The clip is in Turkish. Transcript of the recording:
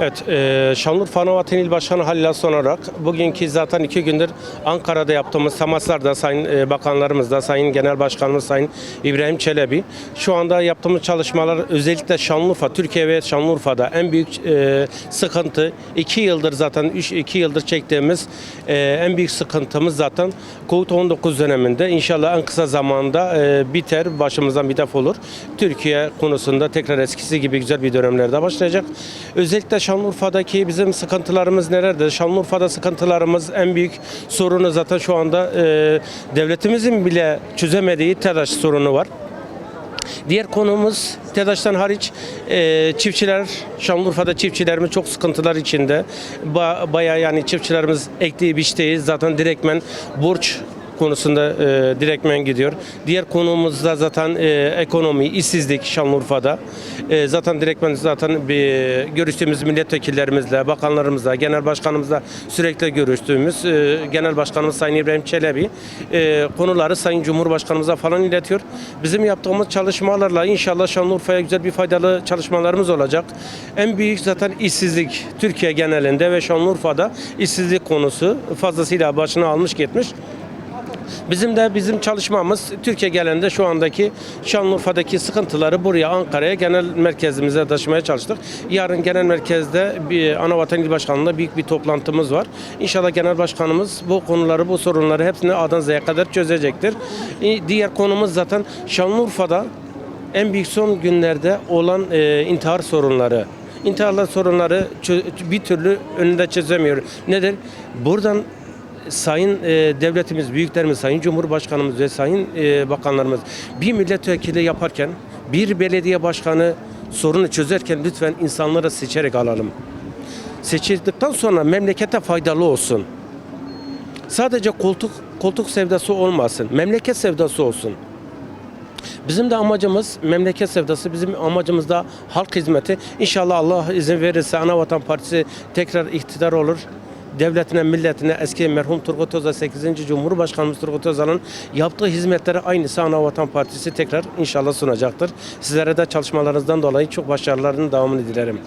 Evet, e, Şanlıurfa Anavatan İl Başkanı Halil Aslan olarak bugünkü zaten iki gündür Ankara'da yaptığımız temaslarda Sayın e, Bakanlarımızla, Sayın Genel Başkanımız Sayın İbrahim Çelebi şu anda yaptığımız çalışmalar özellikle Şanlıurfa, Türkiye ve Şanlıurfa'da en büyük e, sıkıntı iki yıldır zaten üç, iki yıldır çektiğimiz e, en büyük sıkıntımız zaten Covid-19 döneminde inşallah en kısa zamanda e, biter, başımızdan bir def olur. Türkiye konusunda tekrar eskisi gibi güzel bir dönemlerde başlayacak. Özellikle Şanlıurfa'daki bizim sıkıntılarımız nelerdir? Şanlıurfa'da sıkıntılarımız en büyük sorunu zaten şu anda e, devletimizin bile çözemediği TEDAŞ sorunu var. Diğer konumuz TEDAŞ'tan hariç e, çiftçiler, Şanlıurfa'da çiftçilerimiz çok sıkıntılar içinde. Ba, bayağı yani çiftçilerimiz ektiği biçtiği zaten direktmen borç konusunda e, direktmen gidiyor. Diğer konumuz da zaten e, ekonomi, işsizlik Şanlıurfa'da. E, zaten direktmen zaten bir görüştüğümüz milletvekillerimizle, bakanlarımızla, genel başkanımızla sürekli görüştüğümüz e, genel başkanımız Sayın İbrahim Çelebi e, konuları Sayın Cumhurbaşkanımıza falan iletiyor. Bizim yaptığımız çalışmalarla inşallah Şanlıurfa'ya güzel bir faydalı çalışmalarımız olacak. En büyük zaten işsizlik Türkiye genelinde ve Şanlıurfa'da işsizlik konusu fazlasıyla başına almış gitmiş. Bizim de bizim çalışmamız Türkiye genelinde şu andaki Şanlıurfa'daki sıkıntıları buraya Ankara'ya genel merkezimize taşımaya çalıştık. Yarın genel merkezde bir Anavatan İl Başkanlığı'nda büyük bir toplantımız var. İnşallah genel başkanımız bu konuları, bu sorunları hepsini A'dan Z'ye kadar çözecektir. Diğer konumuz zaten Şanlıurfa'da en büyük son günlerde olan e, intihar sorunları. İntiharlar sorunları bir türlü önünde çözemiyor. Nedir? Buradan Sayın e, devletimiz, büyüklerimiz, Sayın Cumhurbaşkanımız ve Sayın e, bakanlarımız bir milletvekili yaparken, bir belediye başkanı sorunu çözerken lütfen insanları seçerek alalım. Seçildikten sonra memlekete faydalı olsun. Sadece koltuk koltuk sevdası olmasın. Memleket sevdası olsun. Bizim de amacımız memleket sevdası, bizim amacımız da halk hizmeti. İnşallah Allah izin verirse Anavatan Partisi tekrar iktidar olur. Devletine, milletine eski merhum Turgut Özal 8. Cumhurbaşkanımız Turgut Özal'ın yaptığı hizmetleri aynısı Anavatan Partisi tekrar inşallah sunacaktır. Sizlere de çalışmalarınızdan dolayı çok başarıların devamını dilerim.